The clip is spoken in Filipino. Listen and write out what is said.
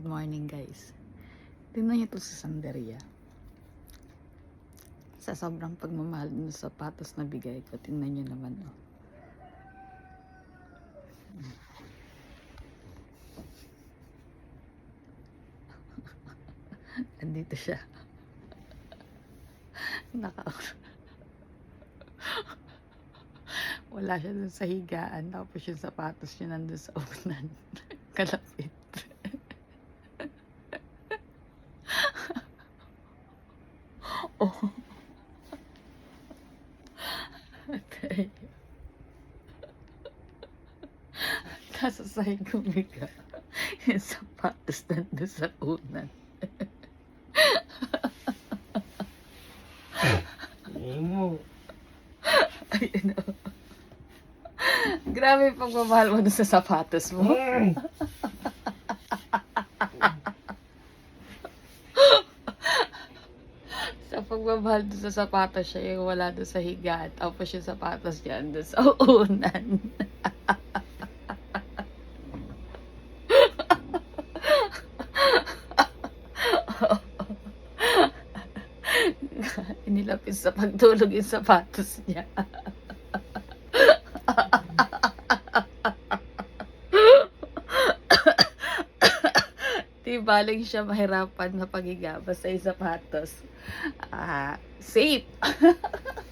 Good morning guys. Tingnan niyo to sa Sanderia. Sa sobrang pagmamahal ng sapatos na bigay ko, tingnan niyo naman oh. Andito siya. Naka Wala siya dun sa higaan. Tapos yung sapatos niya nandun sa unan. Kalapit. Oh. Atay. Nasa sahig kumiga. Yung sapatos nandun sa unan. mo. Ayun o. Grabe pagmamahal mo dun sa sapatos mo. Sa pagmamahal dun sa sapatos siya, yung wala dun sa higaan. Tapos yung sapatos niya dun sa unan. Inilapis sa pagtulog yung sapatos niya. Di siya mahirapan na pagiga basta yung sapatos. Ah, safe.